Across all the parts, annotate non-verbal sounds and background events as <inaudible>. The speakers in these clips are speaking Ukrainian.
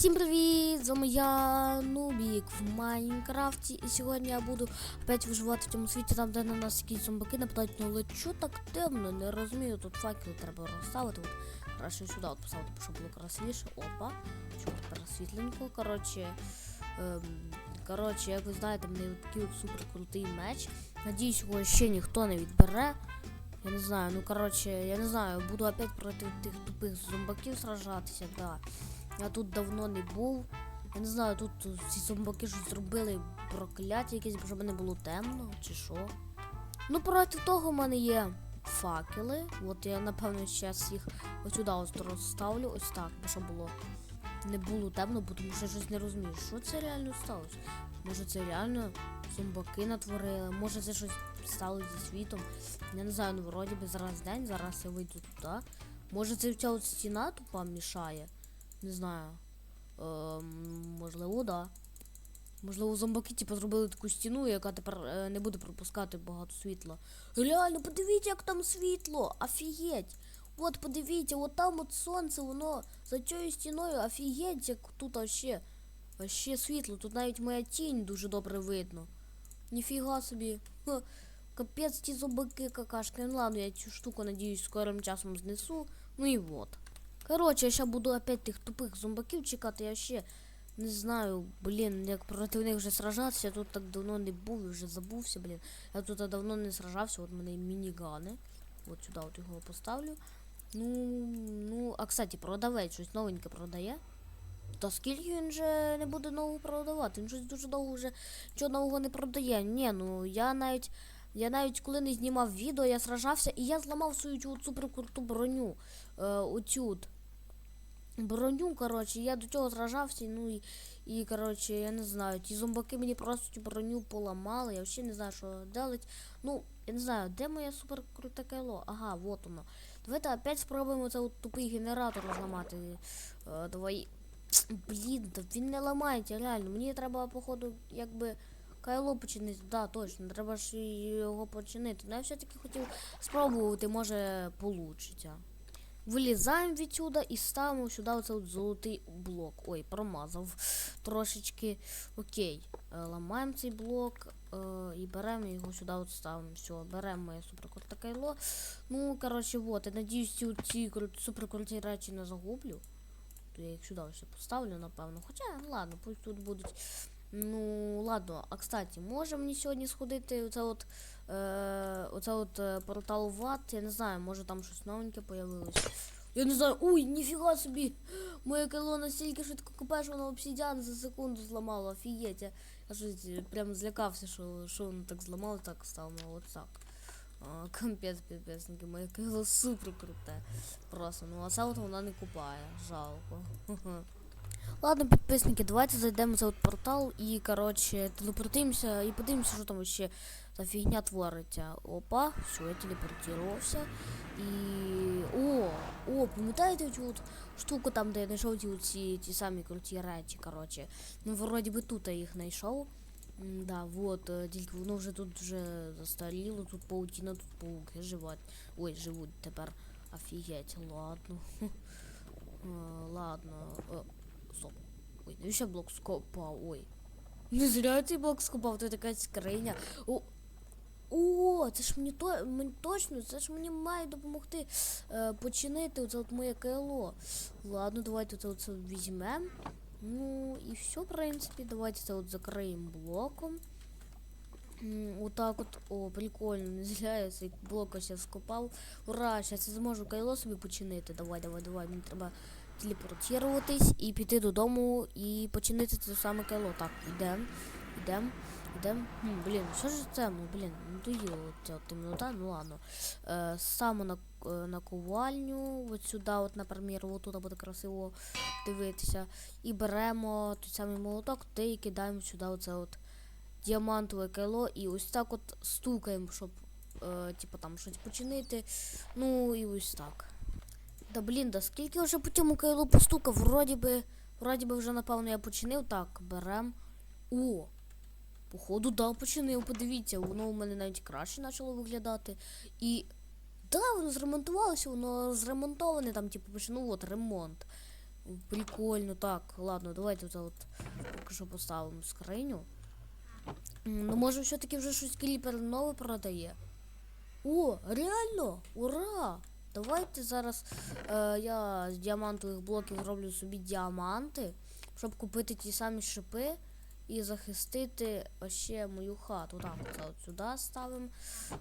Всім привіт! З вами я Нубік в Майнкрафті. І сьогодні я буду опять виживати в цьому світі, там де на нас якісь зомбаки нападають, ну але чо так темно, не розумію, тут факели треба розставити. От, краще сюди от поставити, щоб було красивіше. Опа. Що тепер світленько. Коротше, ем, коротше, як ви знаєте, мене такий супер крутий меч. Надіюсь, його ще ніхто не відбере. Я не знаю, ну коротше, я не знаю, буду опять проти тих тупих зомбаків сражатися, да. Я тут давно не був. Я не знаю, тут ці зомбаки щось зробили прокляття якесь, щоб не було темно, чи що. Ну, проти того в мене є факели. От я напевно зараз їх ось сюди ось розставлю, ось так, бо було не було темно, бо тому що я щось не розумію. Що це реально сталося? Може це реально зомбаки натворили, може це щось стало зі світом. Я не знаю, ну вроді би зараз день, зараз я вийду туди. Може це ця от стіна тупа мішає. Не знаю. Ем, можливо, да. Можливо, зомбаки типу, зробили таку стіну, яка тепер е, не буде пропускати багато світла. Реально, подивіться, як там світло! Офігеть! От подивіться, от там от сонце, воно за цією стіною, офігеть, як тут вообще, вообще світло. Тут навіть моя тінь дуже добре видно. Ніфіга собі. Капець ті зомбаки какашки. Ну ладно, я цю штуку, надіюсь, скорим часом знесу. Ну і вот. Короче, я ще буду опять тих тупих зомбаків чекати. Я ще не знаю, блін, як проти них вже сражатися. Я тут так давно не був і вже забувся, блін. Я тут давно не сражався, от в мене мінігани. От сюди от його поставлю. Ну, ну, а кстати, продавець щось новеньке продає. Та скільки він же не буде нового продавати? Він щось дуже довго вже нічого нового не продає. Ні, ну я навіть. Я навіть коли не знімав відео, я сражався і я зламав свою цю суперкруту броню. Е, оцю броню, коротше, я до цього сражався, ну і, і коротше, я не знаю, ті зомбаки мені просто цю броню поламали, я взагалі не знаю, що делать. Ну, я не знаю, де моє суперкруте кайло? Ага, вот воно. Давайте опять спробуємо цей тупий генератор зламати. Е, давай. Блін, та він не ламається, реально. Мені треба, походу, якби. Кайло починити, да, точно, треба ж його починити. Ну я все-таки хотів спробувати, може получиться. Вилізаємо відсюди і ставимо сюди оцей от золотий блок. Ой, промазав трошечки. Окей. Е, Ламаємо цей блок е, і беремо його сюди от ставимо. Все, беремо моє суперкруте кайло. Ну, коротше, вот, я надіюсь, ці, ці суперкруті речі не загублю. То я їх сюди ще поставлю, напевно. Хоча, ладно, пусть тут будуть. Ну, ладно, а кстати, може мені сьогодні сходити оце от, оце от е, портал ват, я не знаю, може там щось новеньке появилось. Я не знаю, уй, ніфіга собі! Моє кайло настільки швидко купе, що воно обсідіан за секунду зламало, офігеть. Я, щось е, прям злякався, що, що воно так зламало, так ну от так. А, Капець, піпесники, моє кайло супер круте. Просто, ну а от вона не купає, жалко. <laughs> Ладно, підписники, давайте зайдемо цей от портал і, коротше, телепортуємося і подивимося, що там ще за фігня твориться. Опа, все, я телепортувався. І. О! О, пам'ятаєте цю от штуку там, де я знайшов ті, ці, ті самі круті речі, коротше. Ну, вроді би тут я їх знайшов. Да, вот, тільки воно вже тут вже застаріло, тут паутіна, тут пауки живуть. Ой, живуть тепер. Офігеть, ладно. Е, <laughs> Ладно. Е, Стоп. Ой, навіщо я блок скопав? Ой. Не <laughs> зря цей блок скопав, це така скриня. О, о, це ж мені то мені точно, це ж мені має допомогти е, починити оце от моє КЛО. Ладно, давайте це оце візьмемо. Ну і все, в принципі, давайте це от закриємо блоком. Отак от, о, прикольно, не зря я цей блок ось зараз скопав. Ура, я зможу кайло собі починити. Давай, давай, давай. Мені треба телепортуватись і піти додому і починити це саме кайло. Так, йдемо, йдемо, йдемо. Хм, блін, що ж це? Ну, блін, ну доїло ця от темнота, ну ладно. Е, саме на, е, на ковальню, от сюди, от, наприклад, от тут буде красиво дивитися. І беремо той самий молоток, та і кидаємо сюди оце от діамантове кайло і ось так от стукаємо, щоб е, типу там щось починити. Ну і ось так. Да блін, да скільки вже по цьому кайлу постукав, вроді би, вроді би вже напевно я починив. Так, берем. О! Походу, да, починив, подивіться, воно у мене навіть краще почало виглядати. І да, воно зремонтувалося, воно зремонтоване, там, типу, пише, ну от, ремонт. Прикольно, так, ладно, давайте це от поки що поставимо скриню. Ну, може, все-таки вже щось кліпер нове продає. О, реально! Ура! Давайте зараз е, я з діамантових блоків зроблю собі діаманти, щоб купити ті самі шипи і захистити ще мою хату. Так, от сюди ставимо.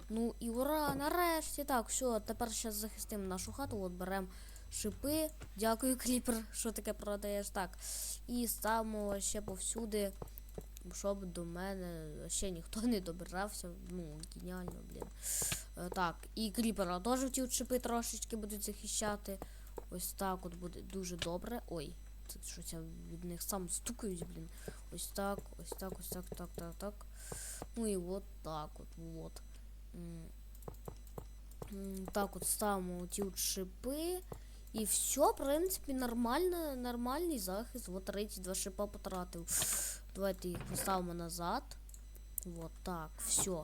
Ну і ура! Нарешті так, все, тепер зараз захистимо нашу хату. От беремо шипи. Дякую, кліпер, що таке продаєш. Так. І ставимо ще повсюди, щоб до мене ще ніхто не добирався. Ну, геніально, блін. Е, Так, і кріпера теж ті шипи трошечки будуть захищати. Ось так от буде дуже добре. Ой, щось я від них сам стукаюсь, блін. Ось так, ось так, ось так, так, так, так. Ну і от так от, от. М. М, Так от ставимо ті от шипи. І все, в принципі, нормально, нормальний захист. Вот 32 шипа потратив. Давайте їх поставимо назад. Вот так, все. Е,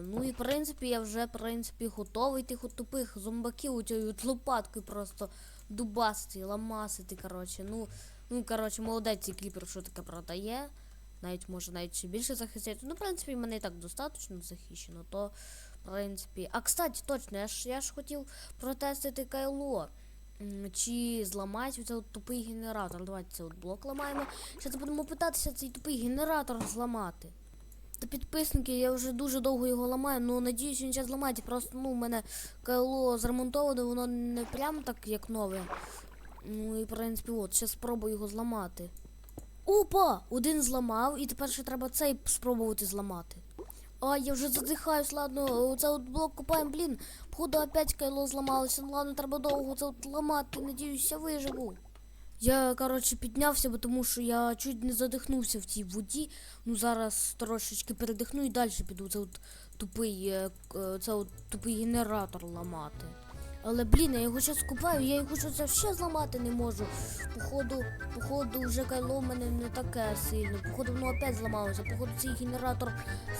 ну і в принципі я вже в принципі готовий тих от тупих зомбаків у от лопаткою просто дубасити, ламасити, коротше. Ну, ну коротше, молодець цей кліпер, що таке продає. Навіть може навіть ще більше захистити. Ну, в принципі, мене і так достатньо захищено, то в принципі. А кстати, точно, я ж я ж хотів протестити кайло. Чи зламається цей тупий генератор. Давайте цей от блок ламаємо. Зараз будемо питатися цей тупий генератор зламати. Та підписники, я вже дуже довго його ламаю, ну надіюсь, він зараз зламається. Просто ну, у мене кайло зремонтоване, воно не прям так, як нове. Ну і в принципі, от, зараз спробую його зламати. Опа! Один зламав, і тепер ще треба цей спробувати зламати. А, я вже задихаюсь, ладно, оце от блок купаємо, блін. Походу опять кайло зламалося. Ну ладно, треба довго це от ламати, надіюсь, я виживу. Я, коротше, піднявся, бо тому що я чуть не задихнувся в цій воді. Ну зараз трошечки передихну і далі піду. Це от тупий, е, к- е, це от тупий генератор ламати. Але блін, я його зараз купаю, я його щось ще зламати не можу. Походу, походу, вже кайло в мене не таке сильне. Походу, воно опять зламалося. Походу, цей генератор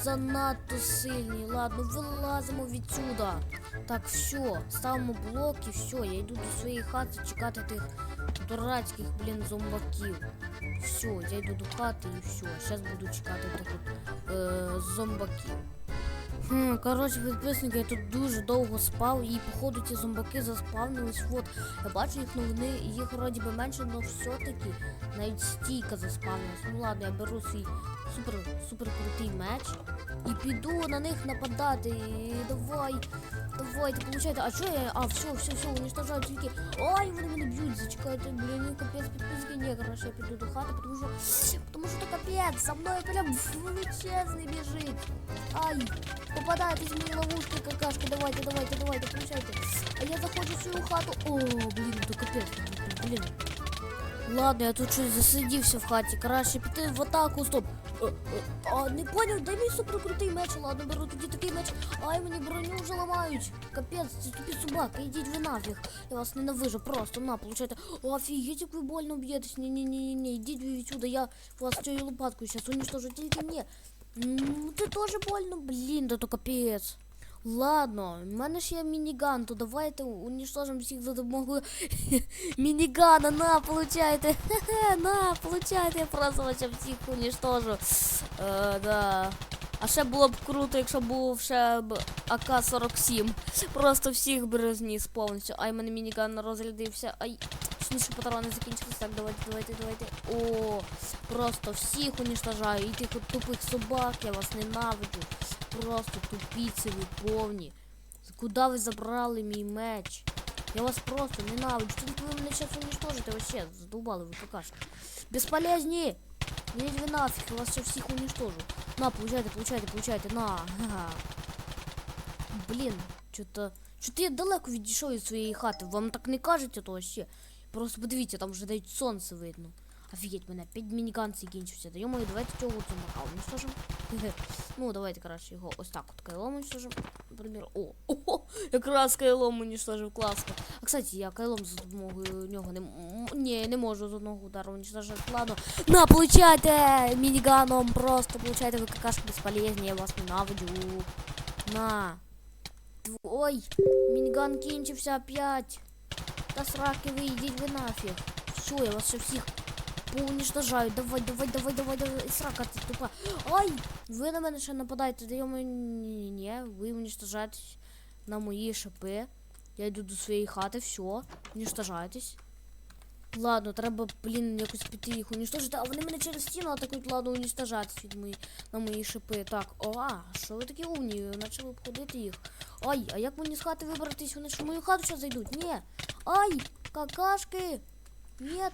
занадто сильний. Ладно, вилазимо відсюда. Так, все, ставимо блок і все. Я йду до своєї хати чекати тих дурацьких, блін, зомбаків. Все, я йду до хати і все. Зараз буду чекати таких е, зомбаків. Хм, коротше, підписники, я тут дуже довго спав, і походу ці зомбаки заспавнились. От, я бачу їх новини, і їх вроді би менше, але все-таки навіть стійка заспавнилась. Ну ладно, я беру свій супер супер крутий меч і піду на них нападати. І давай, давайте, получайте. А що я? А, все, все, все, уничтожаю тільки. Ой, вони мене б'ють, зачекайте, блін, ну капець підписки. Ні, коротше, я піду до хати, тому що, тому що то капець, за мною прям величезний біжить. Ай, попадаєтесь в мої ловушки, какашки, давайте, давайте, давайте, получайте. А я заходжу в свою хату. О, блін, то капець, блін. Ладно, я тут щось засидівся в хаті. Краще піти в атаку, стоп. Е, е, А, не понял, дай мій суперкрутий меч. Ладно, беру тоді такий меч. Ай, мені броню вже ламають. Капець, це тупі собаки, ідіть ви нафіг. Я вас ненавижу, просто на, получайте. Офігеть, як ви больно б'єтесь. Ні, ні, ні, ні, ні, ідіть ви відсюди, я вас цією лопаткою зараз уничтожу, тільки ні. Ну, ти теж больно, блін, да то капець. Ладно, в мене ж є мініган, то давайте уничтожимо всіх за допомогою <laughs> мінігана. На, получайте. На, получайте, я просто вас всіх уничтожу. Е, да. А ще було б круто, якщо був ще б АК-47. Просто всіх би розніс повністю. Ай, мене мініган розрядився. Ай, точніше патрони закінчились. Так, давайте, давайте, давайте. О, просто всіх уничтожаю. І тих тупих собак, я вас ненавиджу. Просто тупіці ви повні. Куди ви забрали мій меч? Я вас просто ненавиджу. Тільки ви мене зараз уничтожите вообще. Задолбали ви какашки. Бесполезні! Ідіть ви нафіг, я вас сейчас всіх уничтожу. На, получайте, получайте, получайте, на. <laughs> Блін, що-то... Що-то я далеко відійшов від своєї хати. Вам так не кажеться то ще? Просто подивіться, там вже навіть сонце видно. Офігеть, мене 5 мініган закінчився. Да йому, давайте цього зомбака уничтожимо. Хе-хе. Ну, давайте, коротше, його ось так от кайлом уничтожимо. Наприклад, о, <laughs> о, якраз кайлом уничтожив, класно. А, кстати, я кайлом за допомогою нього не... м- Ні, не можу з одного удару уничтожити. Ладно. На, получайте! Мініганом просто получайте, ви какашки безполезні, я вас ненавиджу. На. Ой, мініган кінчився опять. Та сраки ви, йдіть ви нафіг. все, я вас ще поуничтожаю. Давай, давай, давай, давай, давай. Срака, ти тупа. Ай! Ви на мене ще нападаєте, даємо ні, ні, ви уничтожаєтесь на мої шипи. Я йду до своєї хати, все, уничтожаєтесь. Ладно, треба, блін, якось піти їх уничтожити, а вони мене через стіну атакують, ладно, уничтожатись від мої, на мої шипи. Так, о, а, що ви такі умні, почали обходити їх. Ай, а як мені з хати вибратись? Вони ж в мою хату зайдуть? Ні. Ай, какашки. Нет.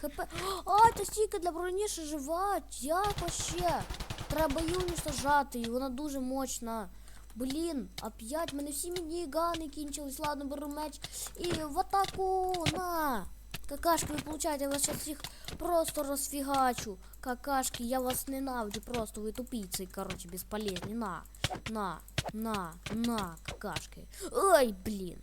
ХП. А, це стійка для броні ще жива. Як вообще? Треба її уничтожати, і вона дуже мощна. Блін, опять в мене всі мінігани кінчились. Ладно, беру меч і в атаку на. Какашки, ви получаєте, я вас зараз всіх просто розфігачу. Какашки, я вас ненавиджу, просто ви тупиці, короче, безполезні. На, на, на, на, какашки. Ой, блін.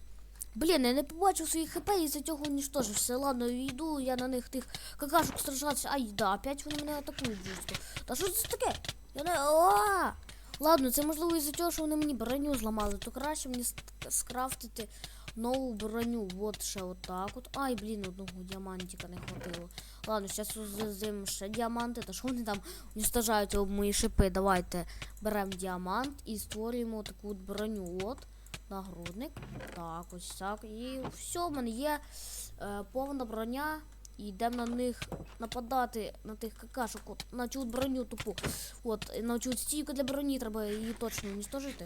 Блін, я не побачив своїх хп і за цього уничтожився. Ладно, йду я на них тих какашок страждатися. Ай, да, опять вони мене атакують жорстко. Та що це таке? Я не. А! Ладно, це можливо із-за того, що вони мені броню зламали, то краще мені скрафтити нову броню. От ще отак от. Ай, блін, одного діамантика не хватило. Ладно, зараз зазим ще діаманти. Та що вони там уничтожають об мої шипи? Давайте беремо діамант і створюємо таку от броню. От. Нагрудник. Так, ось так. І все, в мене є е, повна броня. І йдемо на них нападати на тих какашок. От, на цю броню тупу. От, на цю стійку для броні треба її точно уничтожити.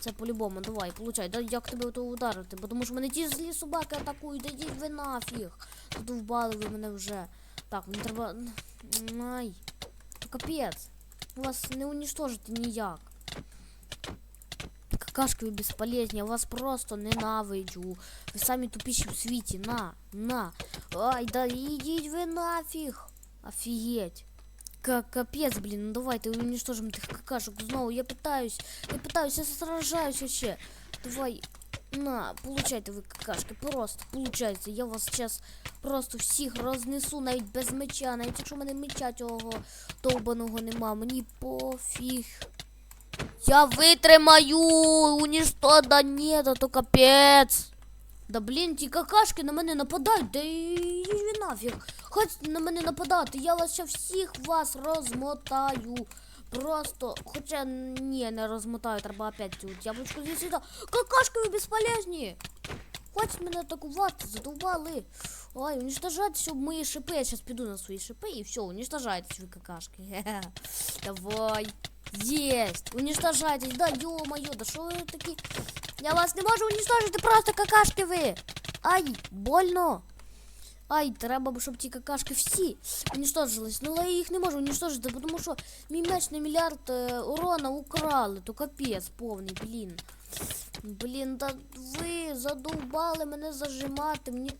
Це по-любому, давай, получай. Да, як тебе то ударити? Бо тому що мене ті злі собаки атакують, да йдіть ви нафіг. Задовбали ви мене вже. Так, мені треба. Ай. Капець. Вас не уничтожити ніяк. Какашки ви безполезні, я вас просто ненавиджу. Ви самі тупіші в світі. На, на. Ай, да ідіть ви нафіг. Офігеть. Ка- Капець, блін, ну давайте уничтожим тих какашок знову. Я питаюсь, я питаюсь, я сражаюсь вообще. Давай, на, получайте ви какашки, просто получайте. Я вас зараз просто всіх рознесу, навіть без меча, навіть якщо в мене меча цього довбаного нема, мені пофіг. Я витримаю, уничтожу, да нет, а то капець. Да блін, ті какашки на мене нападають, да і нафіг. Хоч на мене нападати, я вас ще всіх вас розмотаю. Просто, хоча ні, не розмотаю, треба опять цю яблучку з'їсти. Какашки ви безполезні. Хватить мене атакувати, задовбали. Ой, уничтожайтесь об мої шипи. Я зараз піду на свої шипи і все, уничтожайтесь ви какашки. <laughs> Давай. Есть! Уничтожайтесь, да ё-моё, да что вы такие? Я вас не можу уничтожити, просто какашки ви! Ай, больно! Ай, треба, щоб ті какашки всі уничтожились. Ну, але я їх не можу уничтожити, тому що мій меч на мільярд е, урона украли, то капець повний, блін. Блін, да ви задовбали мене зажимати. Мені,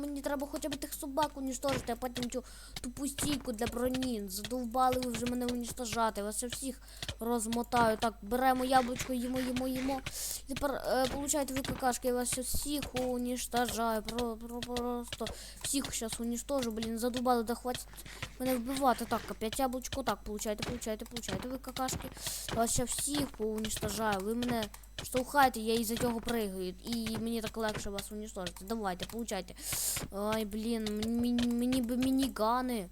мені треба хоча б тих собак уничтожити, а потім цю тупу стійку для броні. Задовбали ви вже мене уничтожати. Вас ще всіх розмотаю. Так, беремо яблучко, їмо, їмо, їмо. Тепер е, получайте ви какашки, я вас всіх уничтожаю. Про, про, просто всіх зараз уничтожу, блін, задовбали, да хватить мене вбивати. Так, опять яблучко. Так, получайте, получайте, получайте ви какашки. Я вас всіх уничтожаю. Ви мене штовхаєте, я із-за цього пригаю. І мені так легше вас уничтожити. Давайте, получайте. Ай, блін, мені, би мінігани.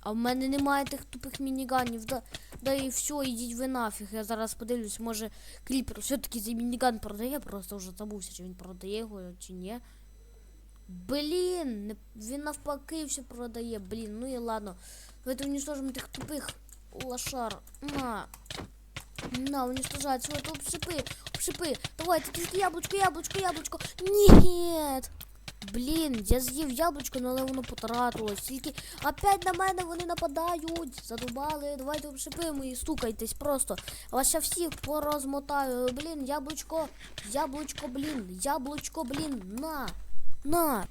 А в мене немає тих тупих мініганів. Да, да і все, ідіть ви нафіг. Я зараз подивлюсь, може кліпер все-таки цей мініган продає, просто вже забувся, чи він продає його, чи ні. Блін, він навпаки все продає, блін, ну і ладно. Давайте уничтожимо тих тупих лошар. На. На, уничтожать свой топ шипы, шипы. Давайте, тільки яблучко, яблучко, яблучко. Нет. Блін, я з'їв яблучко, ну, але воно потратилось. Тільки опять на мене вони нападають. Задубали. Давайте обшипи мої, стукайтесь просто. Вас всіх порозмотаю. Блін, яблучко, яблучко, блін, яблучко, блін, на, на.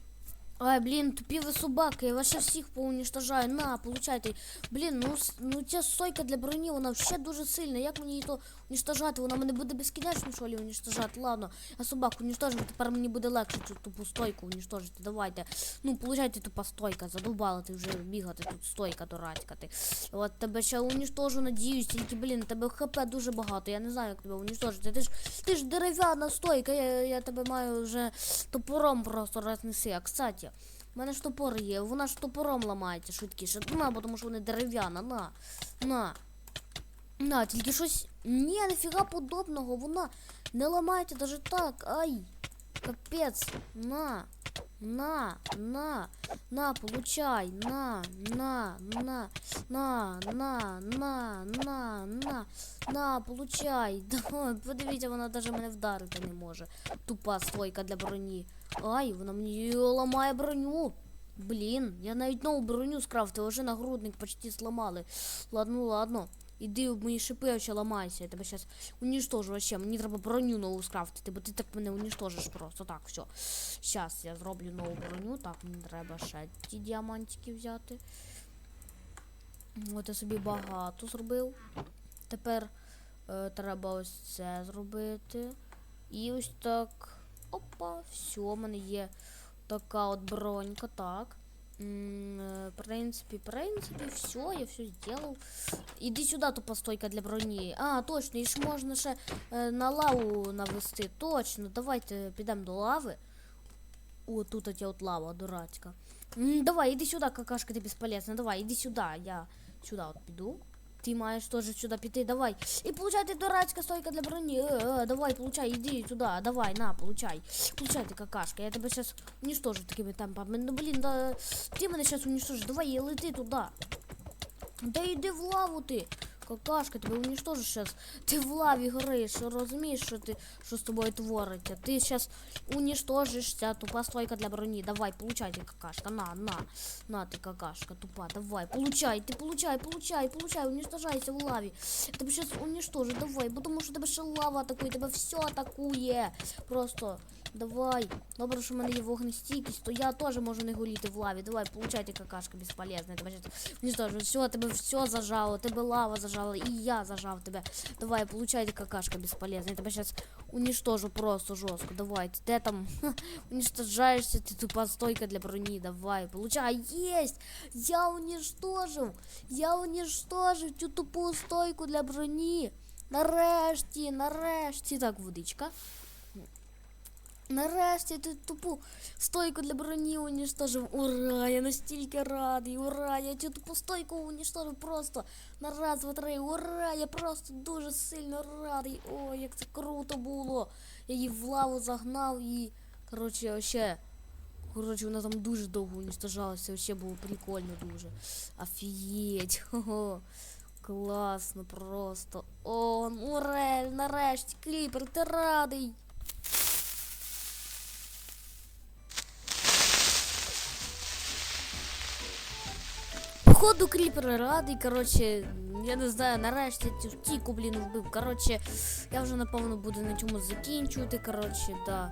Ай, блін, тупі ви собаки, я вас ще всіх поуничтожаю. На, получайте. Блін, ну, ну ця стойка для броні, вона ще дуже сильна. Як мені її то уничтожати? Вона мене буде безкінечно що ли уничтожати. Ладно, я собаку уничтожив, тепер мені буде легше цю тупу стойку уничтожити. Давайте. Ну, получайте тупа стойка, задовбала ти вже бігати тут стойка дурацькати. От тебе ще уничтожу, надіюсь, тільки, блін, тебе хп дуже багато. Я не знаю, як тебе уничтожити. Ти ж ти ж дерев'яна стойка, я, я тебе маю вже топором просто рознеси. А кстати, У мене ж топор є, вона ж топором ламається швидкіше. На, тому що вони дерев'яна, на. На. На, тільки щось. Ні, нафіга подобного, вона не ламається даже так. Ай. Капець. На. На, на, на, получай, на, на, на, на, на, на, на, на, на, получай. Да, подивіться, вона навіть мене вдарити не може. Тупа стойка для броні. Ай, вона мені ламає броню. Блін, я навіть нову броню скрафтив, вже нагрудник почти сломали. Ладно, ладно. Іди мої шипи, вообще ламайся. Я тебе зараз уничтожу вообще. Мені треба броню нову скрафтити, бо ти так мене уничтожиш просто. Так, все. Зараз я зроблю нову броню. Так, мені треба ще ті діамантики взяти. От я собі багато зробив. Тепер е, треба ось це зробити. І ось так. Опа, все, в мене є така от бронька, так. М, е, В принципі, в принципі, все, я все сделал. Иди сюда, тупа стойка для броні. А, точно, і ж можна ще е, на лаву навести. Точно, давайте підемо до лави. О, тут от от лава, дурацька. М, давай, іди сюди, какашка, ты безполезна. Давай, іди сюди, я сюди вот піду. Ти маєш теж сюди піти, давай. І получай ты дурацька стойка для броні. Е, е, давай, получай, іди сюди, давай, на, получай. Получай ти какашка, я тебе зараз уничтожу такими темпами. Ну, блін, да, ти мене зараз уничтожиш, давай, і лети туди. Да йди в лаву ти. Какашка, тебе уничтожиш зараз. Ти в лаві гориш, розумієш, що ти що з тобою твориться. Ти зараз уничтожишся, тупа стойка для броні. Давай, получай ти какашка. На, на, на ти какашка, тупа, давай, получай, ти получай, получай, получай, уничтожайся в лаві. Тебе зараз уничтожу, давай, тому що тебе ще лава атакує, тебе все атакує. Просто давай. Добре, що в мене є вогнестійкість, то я теж можу не горіти в лаві. Давай, получай ти какашка безполезна. Тебе уничтожу. Все, тебе все зажало, тебе лава зажала, зажала, и я зажал тебя. Давай, получай ты какашка бесполезная. Я тебя сейчас уничтожу просто жестко. Давай, ты там уничтожаешься, ты тупо стойка для брони. Давай, получай. А, есть! Я уничтожил! Я уничтожил цю тупую стойку для брони. Нарежьте, нарежьте, Так, водичка. Нарешті ти тупу стойку для броні уничтожив. Ура! Я настільки радий! Ура! Я цю тупу стойку уничтожив просто на раз, два, три. Ура! Я просто дуже сильно радий. О, як це круто було! Я її в лаву загнав і. Коротше, вообще. Коротше, вона там дуже довго уничтожалася. Вообще було прикольно дуже. Офігеть! <laughs> Хо-хо. Класно просто. О, Мурель, нарешті, кліпер, ти радий. Походу кріпер радий, коротше, я не знаю, нарешті цю тіку, блін, вбив. Коротше, я вже напевно буду на цьому закінчувати. Коротше, да.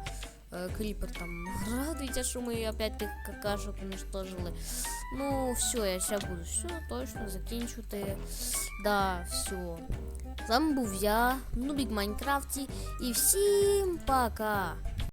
Е, Кріпер там радується, що ми опять тих какашок уничтожили. Ну, все, я ще буду все точно закінчувати. Да, все. З вами був я, Нубік Майнкрафті, і всім пока!